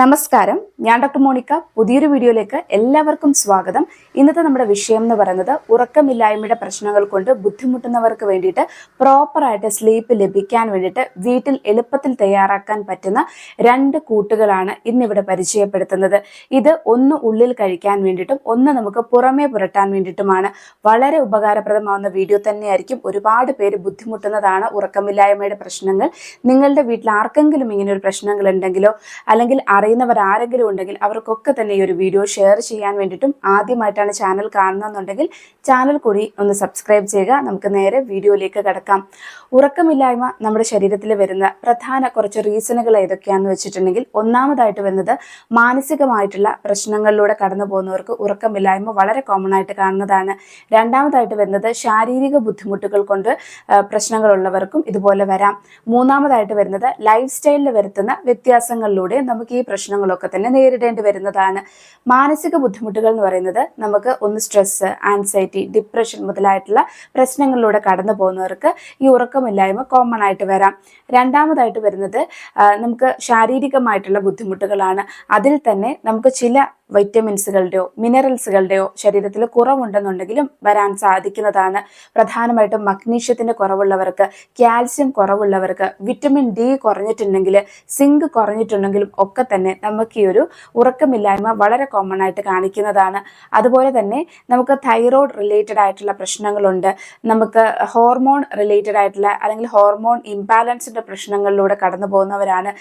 നമസ്കാരം. ഞാൻ doctor Monica. പുതിയൊരു വീഡിയോയിലേക്ക് എല്ലാവർക്കും സ്വാഗതം. ഇന്നത്തെ നമ്മുടെ വിഷയം എന്ന് പറയുന്നത് ഉറക്കമില്ലായ്മയുടെ പ്രശ്നങ്ങൾ കൊണ്ട് ബുദ്ധിമുട്ടുന്നവർക്ക് വേണ്ടിയിട്ട് പ്രോപ്പറായിട്ട് സ്ലീപ്പ് ലഭിക്കാൻ വേണ്ടിയിട്ട് വീട്ടിൽ എളുപ്പത്തിൽ തയ്യാറാക്കാൻ പറ്റുന്ന രണ്ട് കൂട്ടുകളാണ് ഇന്നിവിടെ പരിചയപ്പെടുത്തുന്നത്. ഇത് ഒന്ന് ഉള്ളിൽ കഴിക്കാൻ വേണ്ടിയിട്ടും ഒന്ന് നമുക്ക് പുറമേ പുരട്ടാൻ വേണ്ടിയിട്ടുമാണ്. വളരെ ഉപകാരപ്രദമാവുന്ന വീഡിയോ തന്നെയായിരിക്കും. ഒരുപാട് പേര് ബുദ്ധിമുട്ടുന്നതാണ് ഉറക്കമില്ലായ്മയുടെ പ്രശ്നങ്ങൾ. നിങ്ങളുടെ വീട്ടിൽ ആർക്കെങ്കിലും ഇങ്ങനെ ഒരു പ്രശ്നങ്ങൾ ഉണ്ടെങ്കിലോ അല്ലെങ്കിൽ അറിയുന്നവർ ആരെങ്കിലും ഉണ്ടെങ്കിൽ അവർക്കൊക്കെ തന്നെ ഈ ഒരു വീഡിയോ ഷെയർ ചെയ്യാൻ വേണ്ടിയിട്ടും ആദ്യമായിട്ടാണ് ചാനൽ കാണുന്നതെന്നുണ്ടെങ്കിൽ ചാനൽ കൂടി ഒന്ന് സബ്സ്ക്രൈബ് ചെയ്യുക. നമുക്ക് നേരെ വീഡിയോയിലേക്ക് കിടക്കാം. ഉറക്കമില്ലായ്മ നമ്മുടെ ശരീരത്തിൽ വരുന്ന പ്രധാന കുറച്ച് റീസണുകൾ ഏതൊക്കെയാണെന്ന് വെച്ചിട്ടുണ്ടെങ്കിൽ ഒന്നാമതായിട്ട് വരുന്നത് മാനസികമായിട്ടുള്ള പ്രശ്നങ്ങളിലൂടെ കടന്നു പോകുന്നവർക്ക് ഉറക്കമില്ലായ്മ വളരെ കോമൺ ആയിട്ട് കാണുന്നതാണ്. രണ്ടാമതായിട്ട് വരുന്നത് ശാരീരിക ബുദ്ധിമുട്ടുകൾ കൊണ്ട് പ്രശ്നങ്ങളുള്ളവർക്കും ഇതുപോലെ വരാം. മൂന്നാമതായിട്ട് വരുന്നത് ലൈഫ് സ്റ്റൈലിൽ വരുത്തുന്ന വ്യത്യാസങ്ങളിലൂടെ നമുക്ക് ഈ പ്രശ്നങ്ങളൊക്കെ തന്നെ നേരിടേണ്ടി വരുന്നതാണ്. മാനസിക ബുദ്ധിമുട്ടുകൾ എന്ന് പറയുന്നത് നമുക്ക് ഒന്ന് സ്ട്രെസ്സ് ആൻസൈറ്റി ഡിപ്രഷൻ മുതലായിട്ടുള്ള പ്രശ്നങ്ങളിലൂടെ കടന്നു പോകുന്നവർക്ക് ഈ ഉറക്കമില്ലായ്മ കോമൺ ആയിട്ട് വരാം. രണ്ടാമതായിട്ട് വരുന്നത് നമുക്ക് ശാരീരികമായിട്ടുള്ള ബുദ്ധിമുട്ടുകളാണ്. അതിൽ തന്നെ നമുക്ക് ചില വൈറ്റമിൻസുകളുടെയോ മിനറൽസുകളുടെയോ ശരീരത്തിൽ കുറവുണ്ടെന്നുണ്ടെങ്കിലും വരാൻ സാധിക്കുന്നതാണ്. പ്രധാനമായിട്ടും മഗ്നീഷ്യത്തിന്റെ കുറവുള്ളവർക്ക് കാൽസ്യം കുറവുള്ളവർക്ക് വിറ്റമിൻ ഡി കുറഞ്ഞിട്ടുണ്ടെങ്കിൽ സിങ്ക് കുറഞ്ഞിട്ടുണ്ടെങ്കിലും ഒക്കെ തന്നെ നമുക്ക് ഈ ഒരു ഉറക്കമില്ലായ്മ വളരെ കോമൺ ആയിട്ട് കാണിക്കുന്നതാണ്. അതുപോലെ തന്നെ നമുക്ക് തൈറോയ്ഡ് റിലേറ്റഡ് ആയിട്ടുള്ള പ്രശ്നങ്ങളുണ്ട്. നമുക്ക് ഹോർമോൺ റിലേറ്റഡ് ആയിട്ടുള്ള അല്ലെങ്കിൽ ഹോർമോൺ ഇംബാലൻസിന്റെ പ്രശ്നങ്ങളിലൂടെ കടന്നു പോകുന്നവരാണ്.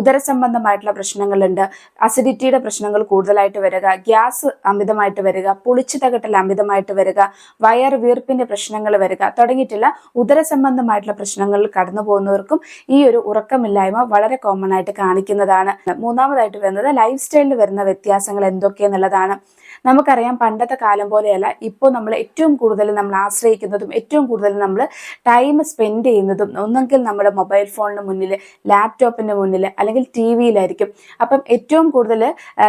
ഉദര സംബന്ധമായിട്ടുള്ള പ്രശ്നങ്ങളുണ്ട്. അസിഡിറ്റിയുടെ പ്രശ്നങ്ങൾ കൂടുതലായിട്ട് വരിക. ഗ്യാസ് അമിതമായിട്ട് വരിക. പുളിച്ചു തകട്ടൽ അമിതമായിട്ട് വരിക. വയർ വീർപ്പിന്റെ പ്രശ്നങ്ങൾ വരിക. തുടങ്ങിയിട്ടുള്ള ഉദര സംബന്ധമായിട്ടുള്ള പ്രശ്നങ്ങളിൽ കടന്നു പോകുന്നവർക്കും ഈ ഒരു ഉറക്കമില്ലായ്മ വളരെ കോമൺ ആയിട്ട് കാണിക്കുന്നതാണ്. മൂന്നാമതായിട്ട് വരുന്നത് ലൈഫ് സ്റ്റൈലിൽ വരുന്ന വ്യത്യാസങ്ങൾ എന്തൊക്കെയെന്നുള്ളതാണ് നമുക്കറിയാം പണ്ടത്തെ കാലം പോലെയല്ല ഇപ്പോൾ നമ്മൾ ഏറ്റവും കൂടുതൽ നമ്മൾ ആശ്രയിക്കുന്നതും ഏറ്റവും കൂടുതൽ നമ്മൾ ടൈം സ്പെൻഡ് ചെയ്യുന്നതും ഒന്നെങ്കിൽ നമ്മുടെ മൊബൈൽ ഫോണിന് മുന്നിൽ ലാപ്ടോപ്പിന് മുന്നിൽ അല്ലെങ്കിൽ ടി വിയിലായിരിക്കും അപ്പം ഏറ്റവും കൂടുതൽ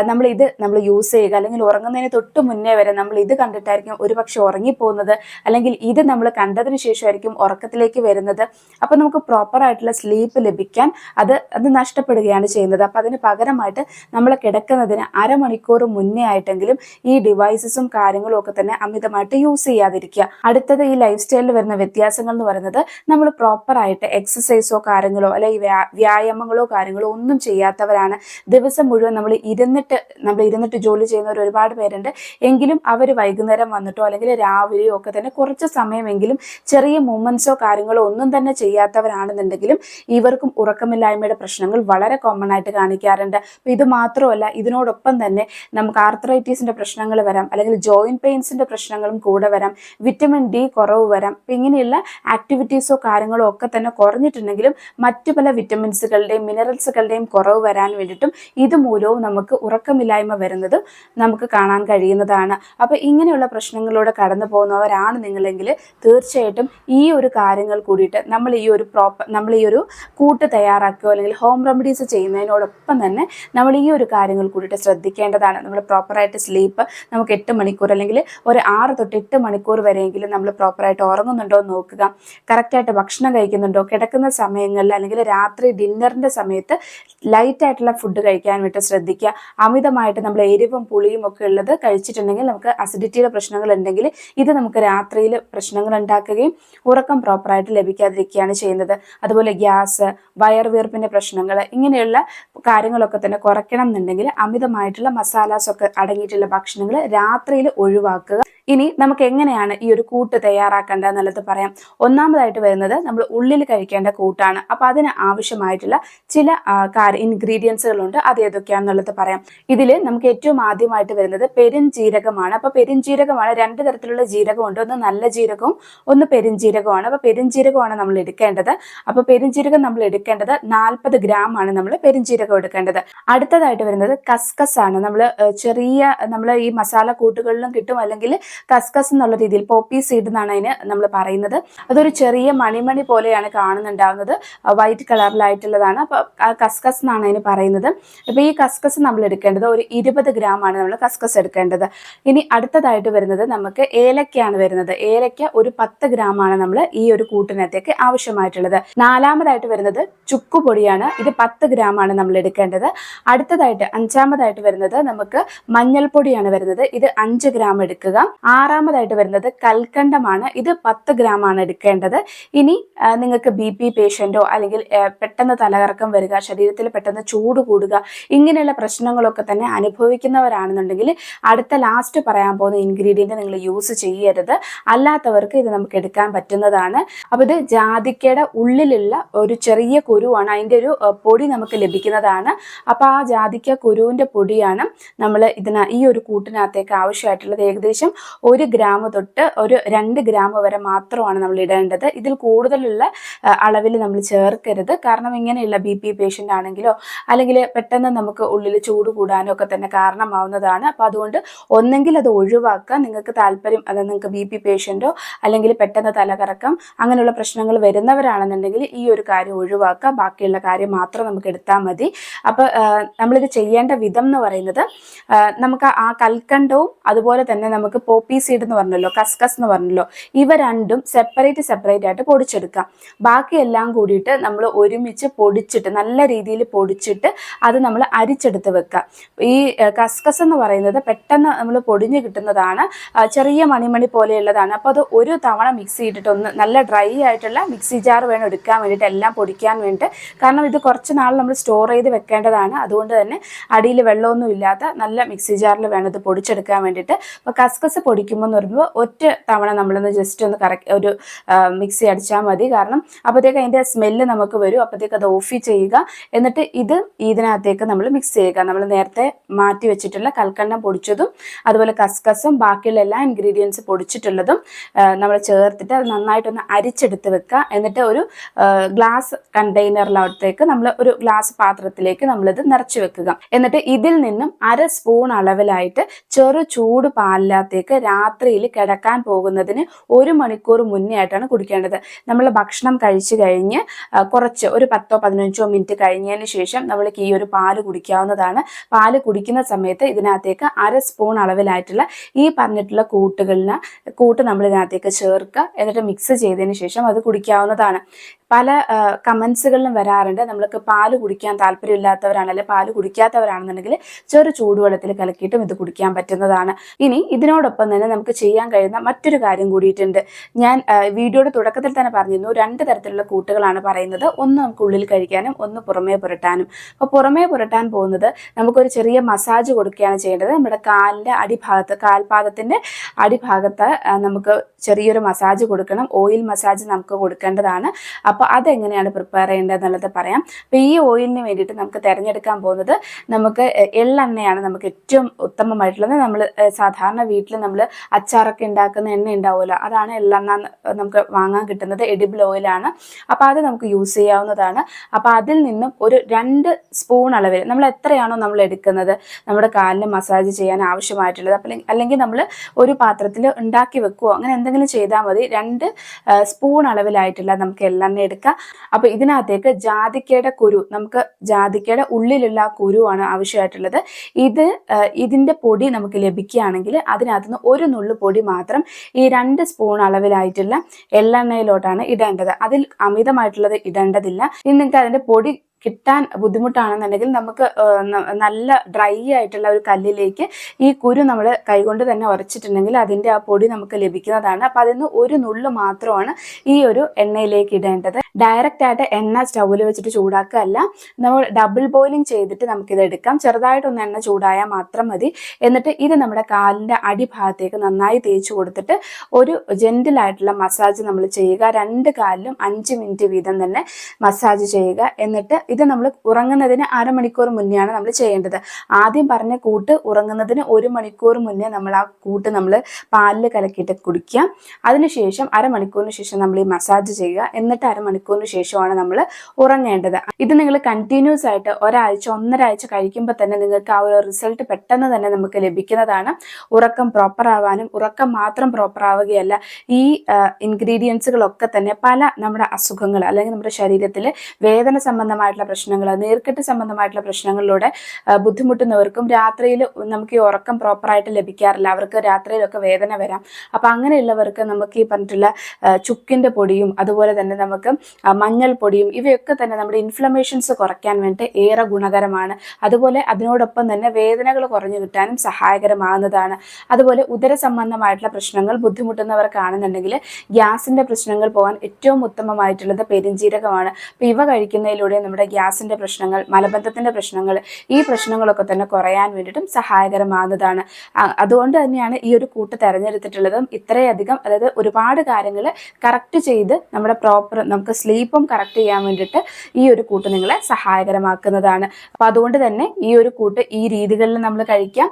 നമ്മൾ ഇത് നമ്മൾ യൂസ് ചെയ്യുക അല്ലെങ്കിൽ ഉറങ്ങുന്നതിന് തൊട്ട് മുന്നേ വരെ നമ്മൾ ഇത് കണ്ടിട്ടായിരിക്കും ഒരുപക്ഷെ ഉറങ്ങിപ്പോകുന്നത് അല്ലെങ്കിൽ ഇത് നമ്മൾ കണ്ടതിന് ശേഷമായിരിക്കും ഉറക്കത്തിലേക്ക് വരുന്നത്. അപ്പം നമുക്ക് പ്രോപ്പറായിട്ടുള്ള സ്ലീപ്പ് ലഭിക്കാൻ അത് അത് നഷ്ടപ്പെടുകയാണ് ചെയ്യുന്നത്. അപ്പം അതിന് പകരമായിട്ട് നമ്മൾ കിടക്കുന്നതിന് അരമണിക്കൂർ മുന്നേ ആയിട്ടെങ്കിലും ഈ ഡിവൈസസും കാര്യങ്ങളും ഒക്കെ തന്നെ അമിതമായിട്ട് യൂസ് ചെയ്യാതിരിക്കുക. അടുത്തത് ഈ ലൈഫ് സ്റ്റൈലിൽ വരുന്ന വ്യത്യാസങ്ങൾ എന്ന് പറയുന്നത് നമ്മൾ പ്രോപ്പർ ആയിട്ട് എക്സസൈസോ കാര്യങ്ങളോ അല്ലെങ്കിൽ വ്യാ- വ്യായാമങ്ങളോ കാര്യങ്ങളോ ഒന്നും ചെയ്യാത്തവരാണ്. ദിവസം മുഴുവൻ നമ്മൾ ഇരുന്നിട്ട് നമ്മൾ ഇരുന്നിട്ട് ജോലി ചെയ്യുന്നവർ ഒരുപാട് പേരുണ്ട്. എങ്കിലും അവർ വൈകുന്നേരം വന്നിട്ടോ അല്ലെങ്കിൽ രാവിലെയോ ഒക്കെ തന്നെ കുറച്ച് സമയമെങ്കിലും ചെറിയ മൂമെന്റ്സോ കാര്യങ്ങളോ ഒന്നും തന്നെ ചെയ്യാത്തവരാണെന്നുണ്ടെങ്കിലും ഇവർക്കും ഉറക്കമില്ലായ്മയുടെ പ്രശ്നങ്ങൾ വളരെ കോമൺ ആയിട്ട് കാണിക്കാറുണ്ട്. ഇത് മാത്രമല്ല ഇതിനോടൊപ്പം തന്നെ നമുക്ക് ആർത്രൈറ്റീസിന്റെ പ്രശ്നങ്ങൾ വരാം. അല്ലെങ്കിൽ ജോയിന്റ് പെയിൻസിന്റെ പ്രശ്നങ്ങളും കൂടെ വരാം. വിറ്റമിൻ ഡി കുറവ് വരാം. അപ്പം ഇങ്ങനെയുള്ള ആക്ടിവിറ്റീസോ കാര്യങ്ങളോ ഒക്കെ തന്നെ കുറഞ്ഞിട്ടുണ്ടെങ്കിലും മറ്റു പല വിറ്റമിൻസുകളുടെയും മിനറൽസുകളുടെയും കുറവ് വരാൻ വേണ്ടിയിട്ടും ഇതുമൂലവും നമുക്ക് ഉറക്കമില്ലായ്മ വരുന്നത് നമുക്ക് കാണാൻ കഴിയുന്നതാണ്. അപ്പോൾ ഇങ്ങനെയുള്ള പ്രശ്നങ്ങളിലൂടെ കടന്നു പോകുന്നവരാണ് നിങ്ങളെങ്കിൽ തീർച്ചയായിട്ടും ഈ ഒരു കാര്യങ്ങൾ കൂടിയിട്ട് നമ്മൾ ഈ ഒരു പ്രോപ്പർ നമ്മൾ ഈ ഒരു കൂട്ട് തയ്യാറാക്കുകയോ അല്ലെങ്കിൽ ഹോം റെമഡീസ് ചെയ്യുന്നതിനോടൊപ്പം തന്നെ നമ്മൾ ഈ ഒരു കാര്യങ്ങൾ കൂടിയിട്ട് ശ്രദ്ധിക്കേണ്ടതാണ്. നമ്മൾ പ്രോപ്പറായിട്ട് സ്ലീപ്പ് നമുക്ക് എട്ട് മണിക്കൂർ അല്ലെങ്കിൽ ഒരു ആറ് തൊട്ട് എട്ട് മണിക്കൂർ വരെയെങ്കിലും നമ്മൾ പ്രോപ്പറായിട്ട് ഉറങ്ങുന്നുണ്ടോ എന്ന് നോക്കുക. കറക്റ്റായിട്ട് ഭക്ഷണം കഴിക്കുന്നുണ്ടോ കിടക്കുന്ന സമയങ്ങളിൽ അല്ലെങ്കിൽ രാത്രി ഡിന്നറിന്റെ സമയത്ത് ലൈറ്റായിട്ടുള്ള ഫുഡ് കഴിക്കാൻ വേണ്ടി ശ്രദ്ധിക്കുക. അമിതമായിട്ട് നമ്മൾ എരിവും പുളിയും ഒക്കെ ഉള്ളത് കഴിച്ചിട്ടുണ്ടെങ്കിൽ നമുക്ക് അസിഡിറ്റിയുടെ പ്രശ്നങ്ങൾ ഉണ്ടെങ്കിൽ ഇത് നമുക്ക് രാത്രിയിൽ പ്രശ്നങ്ങൾ ഉണ്ടാക്കുകയും ഉറക്കം പ്രോപ്പറായിട്ട് ലഭിക്കാതിരിക്കുകയാണ് ചെയ്യുന്നത്. അതുപോലെ ഗ്യാസ് വയർവീർപ്പിന്റെ പ്രശ്നങ്ങൾ ഇങ്ങനെയുള്ള കാര്യങ്ങളൊക്കെ തന്നെ കുറയ്ക്കണം എന്നുണ്ടെങ്കിൽ അമിതമായിട്ടുള്ള മസാലാസ് ഒക്കെ അടങ്ങിയിട്ടുള്ള ഭക്ഷണങ്ങൾ രാത്രിയിൽ ഒഴിവാക്കുക. ഇനി നമുക്ക് എങ്ങനെയാണ് ഈ ഒരു കൂട്ട് തയ്യാറാക്കേണ്ടത് എന്നുള്ളത് പറയാം. ഒന്നാമതായിട്ട് വരുന്നത് നമ്മൾ ഉള്ളിൽ കഴിക്കേണ്ട കൂട്ടാണ്. അപ്പോൾ അതിന് ആവശ്യമായിട്ടുള്ള ചില ഇൻഗ്രീഡിയൻസുകളുണ്ട് അത് ഏതൊക്കെയാണെന്നുള്ളത് പറയാം. ഇതിൽ നമുക്ക് ഏറ്റവും ആദ്യമായിട്ട് വരുന്നത് പെരുംജീരകമാണ്. അപ്പോൾ പെരുംജീരകമാണ് രണ്ട് തരത്തിലുള്ള ജീരകമുണ്ട്. ഒന്ന് നല്ല ജീരകവും ഒന്ന് പെരുംജീരകമാണ് അപ്പോൾ പെരുംജീരകമാണ് നമ്മൾ എടുക്കേണ്ടത്. അപ്പോൾ പെരുംജീരകം നമ്മൾ എടുക്കേണ്ടത് നാൽപ്പത് ഗ്രാം ആണ് നമ്മൾ പെരുംജീരകം എടുക്കേണ്ടത്. അടുത്തതായിട്ട് വരുന്നത് കസ്കസ് ആണ് നമ്മൾ ചെറിയ നമ്മൾ ഈ മസാല കൂട്ടുകളിലും കിട്ടും. അല്ലെങ്കിൽ കസ്കസ് എന്നുള്ള രീതിയിൽ പോപ്പി സീഡ് എന്നാണ് അതിന് നമ്മൾ പറയുന്നത്. അതൊരു ചെറിയ മണിമണി പോലെയാണ് കാണുന്നുണ്ടാവുന്നത്. വൈറ്റ് കളറിലായിട്ടുള്ളതാണ്. അപ്പോൾ കസ്കസ് എന്നാണ് അതിന് പറയുന്നത്. അപ്പോൾ ഈ കസ്കസ് നമ്മൾ എടുക്കേണ്ടത് ഒരു ഇരുപത് ഗ്രാം ആണ് നമ്മൾ കസ്കസ് എടുക്കേണ്ടത്. ഇനി അടുത്തതായിട്ട് വരുന്നത് നമുക്ക് ഏലക്കയാണ് വരുന്നത്. ഏലക്ക ഒരു പത്ത് ഗ്രാം ആണ് നമ്മൾ ഈ ഒരു കൂട്ടിനകത്തേക്ക് ആവശ്യമായിട്ടുള്ളത്. നാലാമതായിട്ട് വരുന്നത് ചുക്കുപൊടിയാണ്. ഇത് പത്ത് ഗ്രാം ആണ് നമ്മൾ എടുക്കേണ്ടത്. അടുത്തതായിട്ട് അഞ്ചാമതായിട്ട് വരുന്നത് നമുക്ക് മഞ്ഞൾപ്പൊടിയാണ് വരുന്നത്. ഇത് അഞ്ച് ഗ്രാം എടുക്കുക. ആറാമതായിട്ട് വരുന്നത് കൽക്കണ്ടമാണ്. ഇത് പത്ത് ഗ്രാം ആണ് എടുക്കേണ്ടത്. ഇനി നിങ്ങൾക്ക് ബി പി പേഷ്യന്റോ അല്ലെങ്കിൽ പെട്ടെന്ന് തലകറക്കം വരിക ശരീരത്തിൽ പെട്ടെന്ന് ചൂട് കൂടുക ഇങ്ങനെയുള്ള പ്രശ്നങ്ങളൊക്കെ തന്നെ അനുഭവിക്കുന്നവരാണെന്നുണ്ടെങ്കിൽ അടുത്ത ലാസ്റ്റ് പറയാൻ പോകുന്ന ഇൻഗ്രീഡിയന്റ് നിങ്ങൾ യൂസ് ചെയ്യരുത്. അല്ലാത്തവർക്ക് ഇത് നമുക്ക് എടുക്കാൻ പറ്റുന്നതാണ്. അപ്പോൾ ഇത് ജാതിക്കയുടെ ഉള്ളിലുള്ള ഒരു ചെറിയ കുരുവാണ്. അതിന്റെ ഒരു പൊടി നമുക്ക് ലഭിക്കുന്നതാണ്. അപ്പോൾ ആ ജാതിക്ക കുരുവിന്റെ പൊടിയാണ് നമ്മൾ ഇതിന ഈ ഒരു കൂട്ടിനകത്തേക്ക് ആവശ്യമായിട്ടുള്ളത്. ഏകദേശം ഒരു ഗ്രാം തൊട്ട് ഒരു രണ്ട് ഗ്രാം വരെ മാത്രമാണ് നമ്മൾ ഇടേണ്ടത്. ഇതിൽ കൂടുതലുള്ള അളവിൽ നമ്മൾ ചേർക്കരുത്. കാരണം ഇങ്ങനെയുള്ള ബി പി പേഷ്യന്റ് ആണെങ്കിലോ അല്ലെങ്കിൽ പെട്ടെന്ന് നമുക്ക് ഉള്ളിൽ ചൂട് കൂടാനോ ഒക്കെ തന്നെ കാരണമാവുന്നതാണ്. അപ്പോൾ അതുകൊണ്ട് ഒന്നെങ്കിൽ അത് ഒഴിവാക്കുക. നിങ്ങൾക്ക് താല്പര്യം അത് നിങ്ങൾക്ക് ബി പി പേഷ്യന്റോ അല്ലെങ്കിൽ പെട്ടെന്ന് തലകറക്കം അങ്ങനെയുള്ള പ്രശ്നങ്ങൾ വരുന്നവരാണെന്നുണ്ടെങ്കിൽ ഈ ഒരു കാര്യം ഒഴിവാക്കുക. ബാക്കിയുള്ള കാര്യം മാത്രം നമുക്ക് എടുത്താൽ മതി. അപ്പോൾ നമ്മളിത് ചെയ്യേണ്ട വിധം എന്ന് പറയുന്നത് നമുക്ക് ആ കൽക്കണ്ടവും അതുപോലെ തന്നെ നമുക്ക് പോപ്പി സീഡ് എന്ന് പറഞ്ഞല്ലോ കസ്കസ് എന്ന് പറഞ്ഞല്ലോ ഇവ രണ്ടും സെപ്പറേറ്റ് സെപ്പറേറ്റ് ആയിട്ട് പൊടിച്ചെടുക്കാം. ബാക്കിയെല്ലാം കൂടിയിട്ട് നമ്മൾ ഒരുമിച്ച് പൊടിച്ചിട്ട് നല്ല രീതിയിൽ പൊടിച്ചിട്ട് അത് നമ്മൾ അരിച്ചെടുത്ത് വെക്കുക ഈ കസ്കസ് എന്ന് പറയുന്നത് പെട്ടെന്ന് നമ്മൾ പൊടിഞ്ഞു കിട്ടുന്നതാണ് ചെറിയ മണിമണി പോലെയുള്ളതാണ്. അപ്പോൾ അത് ഒരു തവണ മിക്സ് ചെയ്തിട്ട് ഒന്ന് നല്ല ഡ്രൈ ആയിട്ടുള്ള മിക്സി ജാർ വേണം എടുക്കാൻ വേണ്ടിയിട്ട് എല്ലാം പൊടിക്കാൻ വേണ്ടിയിട്ട്. കാരണം ഇത് കുറച്ച് നാൾ നമ്മൾ സ്റ്റോർ ചെയ്ത് വെക്കേണ്ടതാണ്. അതുകൊണ്ട് തന്നെ അടിയിൽ വെള്ളമൊന്നും ഇല്ലാത്ത നല്ല മിക്സി ജാറിൽ വേണം ഇത് പൊടിച്ചെടുക്കാൻ വേണ്ടിയിട്ട്. അപ്പോൾ കസ്കസ് പൊടിക്കുമ്പോൾ എന്ന് പറയുമ്പോൾ ഒറ്റ തവണ നമ്മളൊന്ന് ജസ്റ്റ് ഒന്ന് കറക്റ്റ് ഒരു മിക്സി അടിച്ചാൽ മതി. കാരണം അപ്പോഴത്തേക്ക് അതിന്റെ സ്മെല്ല് നമുക്ക് വരും. അപ്പോഴത്തേക്ക് അത് ഓഫ് ചെയ്യുക. എന്നിട്ട് ഇത് ഇതിനകത്തേക്ക് നമ്മൾ മിക്സ് ചെയ്യുക. നമ്മൾ നേരത്തെ മാറ്റി വെച്ചിട്ടുള്ള കൽക്കണ്ണം പൊടിച്ചതും അതുപോലെ കസ്കസും ബാക്കിയുള്ള എല്ലാ ഇൻഗ്രീഡിയൻസ് പൊടിച്ചിട്ടുള്ളതും നമ്മൾ ചേർത്തിട്ട് അത് നന്നായിട്ടൊന്ന് അരിച്ചെടുത്ത് വെക്കുക. എന്നിട്ട് ഒരു ഗ്ലാസ് കണ്ടെയ്നറിലോട്ടേക്ക് നമ്മൾ ഒരു ഗ്ലാസ് പാത്രത്തിലേക്ക് നമ്മളിത് നിറച്ച് വെക്കുക. എന്നിട്ട് ഇതിൽ നിന്നും അര സ്പൂൺ അളവിലായിട്ട് ചെറു ചൂട് പാലിനകത്തേക്ക് രാത്രിയിൽ കിടക്കാൻ പോകുന്നതിന് ഒരു മണിക്കൂർ മുന്നേ ആയിട്ടാണ് കുടിക്കേണ്ടത്. നമ്മൾ ഭക്ഷണം കഴിച്ചു കഴിഞ്ഞ് കുറച്ച് ഒരു പത്തോ പതിനഞ്ചോ മിനിറ്റ് കഴിഞ്ഞതിന് ശേഷം നമ്മൾക്ക് ഈ ഒരു പാൽ കുടിക്കാവുന്നതാണ്. പാൽ കുടിക്കുന്ന സമയത്ത് ഇതിനകത്തേക്ക് അര സ്പൂൺ അളവിലായിട്ടുള്ള ഈ പറഞ്ഞിട്ടുള്ള കൂട്ടുകളിന് കൂട്ട് നമ്മൾ ഇതിനകത്തേക്ക് ചേർക്കുക എന്നിട്ട് മിക്സ് ചെയ്തതിന് ശേഷം അത് കുടിക്കാവുന്നതാണ്. പല കമൻസുകളിലും വരാറുണ്ട്. നമ്മൾക്ക് പാൽ കുടിക്കാൻ താല്പര്യമില്ലാത്തവരാണ് അല്ലെങ്കിൽ പാൽ കുടിക്കാത്തവരാണെന്നുണ്ടെങ്കിൽ ചെറു ചൂടുവെള്ളത്തിൽ കലക്കിയിട്ടും ഇത് കുടിക്കാൻ പറ്റുന്നതാണ്. ഇനി ഇതിനോടൊപ്പം തന്നെ നമുക്ക് ചെയ്യാൻ കഴിയുന്ന മറ്റൊരു കാര്യം കൂടിയിട്ടുണ്ട്. ഞാൻ വീഡിയോയുടെ തുടക്കത്തിൽ തന്നെ പറഞ്ഞിരുന്നു രണ്ട് തരത്തിലുള്ള കൂട്ടുകളാണ് പറയുന്നത്. ഒന്ന് നമുക്ക് ഉള്ളിൽ കഴിക്കാനും ഒന്ന് പുറമേ പുരട്ടാനും. അപ്പോൾ പുറമേ പുരട്ടാൻ പോകുന്നത് നമുക്കൊരു ചെറിയ മസാജ് കൊടുക്കുകയാണ് ചെയ്യേണ്ടത്. നമ്മുടെ കാലിന്റെ അടിഭാഗത്ത് കാൽപാദത്തിന്റെ അടിഭാഗത്ത് നമുക്ക് ചെറിയൊരു മസാജ് കൊടുക്കണം. ഓയിൽ മസാജ് നമുക്ക് കൊടുക്കേണ്ടതാണ്. അപ്പോൾ അതെങ്ങനെയാണ് പ്രിപ്പയർ ചെയ്യേണ്ടത് എന്നുള്ളത് പറയാം. അപ്പോൾ ഈ ഓയിലിന് വേണ്ടിയിട്ട് നമുക്ക് തിരഞ്ഞെടുക്കാൻ പോകുന്നത് നമുക്ക് എള്ളെണ്ണയാണ് നമുക്ക് ഏറ്റവും ഉത്തമമായിട്ടുള്ളത്. നമ്മൾ സാധാരണ വീട്ടിൽ നമ്മൾ അച്ചാറൊക്കെ ഉണ്ടാക്കുന്ന എണ്ണ ഉണ്ടാവുമല്ലോ അതാണ് എള്ളെണ്ണ നമുക്ക് വാങ്ങാൻ കിട്ടുന്നത്. എഡിബിൾ ഓയിലാണ് അപ്പോൾ അത് നമുക്ക് യൂസ് ചെയ്യാവുന്നതാണ്. അപ്പോൾ അതിൽ നിന്നും ഒരു രണ്ട് സ്പൂൺ അളവിൽ നമ്മൾ എത്രയാണോ നമ്മൾ എടുക്കുന്നത് നമ്മുടെ കാലിന് മസാജ് ചെയ്യാൻ ആവശ്യമായിട്ടുള്ളത് അല്ലെങ്കിൽ നമ്മൾ ഒരു പാത്രത്തിൽ ഉണ്ടാക്കി വെക്കുമോ അങ്ങനെ എന്തെങ്കിലും ചെയ്താൽ മതി. രണ്ട് സ്പൂൺ അളവിലായിട്ടുള്ള നമുക്ക് എള്ളെണ്ണ എടുക്കാം. അപ്പോൾ ഇതിനകത്തേക്ക് ജാതിക്കയുടെ കുരു നമുക്ക് ജാതിക്കയുടെ ഉള്ളിലുള്ള കുരുവാണ് ആവശ്യമായിട്ടുള്ളത്. ഇത് ഇതിന്റെ പൊടി നമുക്ക് ലഭിക്കുകയാണെങ്കിൽ അതിനകത്ത് നിന്ന് ഒരു നുള്ളു പൊടി മാത്രം ഈ രണ്ട് സ്പൂൺ അളവിലായിട്ടുള്ള എള്ളെണ്ണയിലോട്ടാണ് ഇടേണ്ടത്. അതിൽ അമിതമായിട്ടുള്ളത് ഇടേണ്ടതില്ല. നിങ്ങൾക്ക് അതിന്റെ പൊടി കിട്ടാൻ ബുദ്ധിമുട്ടാണെന്നുണ്ടെങ്കിൽ നമുക്ക് നല്ല ഡ്രൈ ആയിട്ടുള്ള ഒരു കല്ലിലേക്ക് ഈ കുരു നമ്മൾ കൈകൊണ്ട് തന്നെ ഉരച്ചിട്ടുണ്ടെങ്കിൽ അതിന്റെ ആ പൊടി നമുക്ക് ലഭിക്കുന്നതാണ്. അപ്പം അതിൽ നിന്ന് ഒരു നുള്ളു മാത്രമാണ് ഈ ഒരു എണ്ണയിലേക്ക് ഇടേണ്ടത്. ഡയറക്റ്റ് ആയിട്ട് എണ്ണ സ്റ്റൗവിൽ വെച്ചിട്ട് ചൂടാക്കുകയല്ല. നമ്മൾ ഡബിൾ ബോയിലിംഗ് ചെയ്തിട്ട് നമുക്കിത് എടുക്കാം. ചെറുതായിട്ടൊന്ന് എണ്ണ ചൂടായാൽ മാത്രം മതി. എന്നിട്ട് ഇത് നമ്മുടെ കാലിന്റെ അടിഭാഗത്തേക്ക് നന്നായി തേച്ച് കൊടുത്തിട്ട് ഒരു ജെന്റിലായിട്ടുള്ള മസാജ് നമ്മൾ ചെയ്യുക. രണ്ട് കാലിലും അഞ്ച് മിനിറ്റ് വീതം തന്നെ മസാജ് ചെയ്യുക. എന്നിട്ട് ഇത് നമ്മൾ ഉറങ്ങുന്നതിന് അരമണിക്കൂർ മുന്നെയാണ് നമ്മൾ ചെയ്യേണ്ടത്. ആദ്യം പറഞ്ഞ കൂട്ട് ഉറങ്ങുന്നതിന് ഒരു മണിക്കൂർ മുന്നേ നമ്മൾ ആ കൂട്ട് നമ്മൾ പാലിൽ കലക്കിയിട്ട് കുടിക്കുക. അതിനുശേഷം അരമണിക്കൂറിന് ശേഷം നമ്മൾ ഈ മസാജ് ചെയ്യുക. എന്നിട്ട് അരമണിക്കൂറിന് ശേഷമാണ് നമ്മൾ ഉറങ്ങേണ്ടത്. ഇത് നിങ്ങൾ കണ്ടിന്യൂസ് ആയിട്ട് ഒരാഴ്ച ഒന്നര ആഴ്ച കഴിക്കുമ്പോൾ തന്നെ നിങ്ങൾക്ക് ആ ഒരു റിസൾട്ട് പെട്ടെന്ന് തന്നെ നമുക്ക് ലഭിക്കുന്നതാണ്. ഉറക്കം പ്രോപ്പർ ആവാനും ഉറക്കം മാത്രം പ്രോപ്പർ ആവുകയല്ല ഈ ഇൻഗ്രീഡിയൻസുകളൊക്കെ തന്നെ പല നമ്മുടെ അസുഖങ്ങൾ അല്ലെങ്കിൽ നമ്മുടെ ശരീരത്തിൽ വേദന സംബന്ധമായിട്ടുള്ള പ്രശ്നങ്ങൾ നീർക്കെട്ട് സംബന്ധമായിട്ടുള്ള പ്രശ്നങ്ങളിലൂടെ ബുദ്ധിമുട്ടുന്നവർക്കും രാത്രിയിൽ നമുക്ക് ഈ ഉറക്കം പ്രോപ്പറായിട്ട് ലഭിക്കാറില്ല. അവർക്ക് രാത്രിയിലൊക്കെ വേദന വരാം. അപ്പം അങ്ങനെയുള്ളവർക്ക് നമുക്ക് ഈ പറഞ്ഞിട്ടുള്ള ചുക്കിന്റെ പൊടിയും അതുപോലെ തന്നെ നമുക്ക് മഞ്ഞൾ പൊടിയും ഇവയൊക്കെ തന്നെ നമ്മുടെ ഇൻഫ്ലമേഷൻസ് കുറയ്ക്കാൻ വേണ്ടി ഏറെ ഗുണകരമാണ്. അതുപോലെ അതിനോടൊപ്പം തന്നെ വേദനകൾ കുറഞ്ഞു കിട്ടാനും സഹായകരമാകുന്നതാണ്. അതുപോലെ ഉദര സംബന്ധമായിട്ടുള്ള പ്രശ്നങ്ങൾ ബുദ്ധിമുട്ടുന്നവർക്കാണെന്നുണ്ടെങ്കിൽ ഗ്യാസിന്റെ പ്രശ്നങ്ങൾ പോകാൻ ഏറ്റവും ഉത്തമമായിട്ടുള്ളത് പെരിഞ്ജീരകമാണ് അപ്പോൾ ഇവ കഴിക്കുന്നതിലൂടെ നമ്മുടെ ഗ്യാസിന്റെ പ്രശ്നങ്ങൾ മലബന്ധത്തിന്റെ പ്രശ്നങ്ങൾ ഈ പ്രശ്നങ്ങളൊക്കെ തന്നെ കുറയാൻ വേണ്ടിയിട്ടും സഹായകരമാകുന്നതാണ്. അതുകൊണ്ട് തന്നെയാണ് ഈ ഒരു കൂട്ട് തിരഞ്ഞെടുത്തിട്ടുള്ളതും ഇത്രയധികം അതായത് ഒരുപാട് കാര്യങ്ങൾ കറക്റ്റ് ചെയ്ത് നമ്മുടെ പ്രോപ്പർ നമുക്ക് സ്ലീപ്പും കറക്റ്റ് ചെയ്യാൻ വേണ്ടിയിട്ട് ഈ ഒരു കൂട്ട് നിങ്ങളെ സഹായകരമാക്കുന്നതാണ്. അപ്പോൾ അതുകൊണ്ട് തന്നെ ഈ ഒരു കൂട്ട് ഈ രീതികളിൽ നമ്മൾ കഴിക്കാം.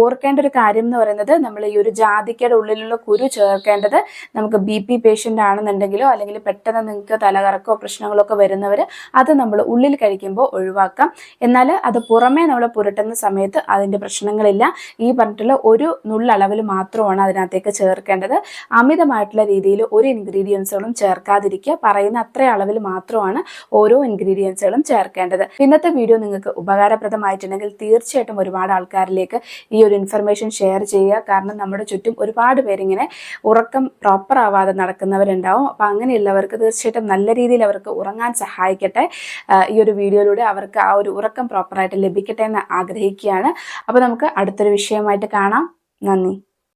ഓർക്കേണ്ട ഒരു കാര്യം എന്ന് പറയുന്നത് നമ്മൾ ഈ ഒരു ജാതിക്കയുടെ ഉള്ളിലുള്ള കുരു ചേർക്കേണ്ടത് നമുക്ക് ബി പി പേഷ്യന്റ് ആണെന്നുണ്ടെങ്കിലോ അല്ലെങ്കിൽ പെട്ടെന്ന് നിങ്ങൾക്ക് തലകറക്കോ പ്രശ്നങ്ങളൊക്കെ വരുന്നവർ അത് നമ്മൾ ഉള്ളിൽ കഴിക്കുമ്പോൾ ഒഴിവാക്കാം. എന്നാൽ അത് പുറമേ നമ്മൾ പുരട്ടുന്ന സമയത്ത് അതിന്റെ പ്രശ്നങ്ങളില്ല. ഈ പറഞ്ഞിട്ടുള്ള ഒരു നുള്ളളവിൽ മാത്രമാണ് അതിനകത്തേക്ക് ചേർക്കേണ്ടത്. അമിതമായിട്ടുള്ള രീതിയിൽ ഒരു ഇൻഗ്രീഡിയൻസുകളും ചേർക്കാതിരിക്കുക. പറയുന്ന അത്ര അളവിൽ മാത്രമാണ് ഓരോ ഇൻഗ്രീഡിയൻസുകളും ചേർക്കേണ്ടത്. ഇന്നത്തെ വീഡിയോ നിങ്ങൾക്ക് ഉപകാരപ്രദമായിട്ടുണ്ടെങ്കിൽ തീർച്ചയായിട്ടും ഒരുപാട് ആൾക്കാരിലേക്ക് ഈ ഒരു ഇൻഫർമേഷൻ ഷെയർ ചെയ്യുക. കാരണം നമ്മുടെ ചുറ്റും ഒരുപാട് പേരിങ്ങനെ ഉറക്കം പ്രോപ്പർ ആവാതെ നടക്കുന്നവരുണ്ടാവും. അപ്പോൾ അങ്ങനെയുള്ളവർക്ക് തീർച്ചയായിട്ടും നല്ല രീതിയിൽ അവർക്ക് ഉറങ്ങാൻ സഹായിക്കട്ടെ. ഈ ഒരു വീഡിയോയിലൂടെ അവർക്ക് ആ ഒരു ഉറക്കം പ്രോപ്പറായിട്ട് ലഭിക്കട്ടെ എന്ന് ആഗ്രഹിക്കുകയാണ്. അപ്പോൾ നമുക്ക് അടുത്തൊരു വിഷയമായിട്ട് കാണാം. നന്ദി.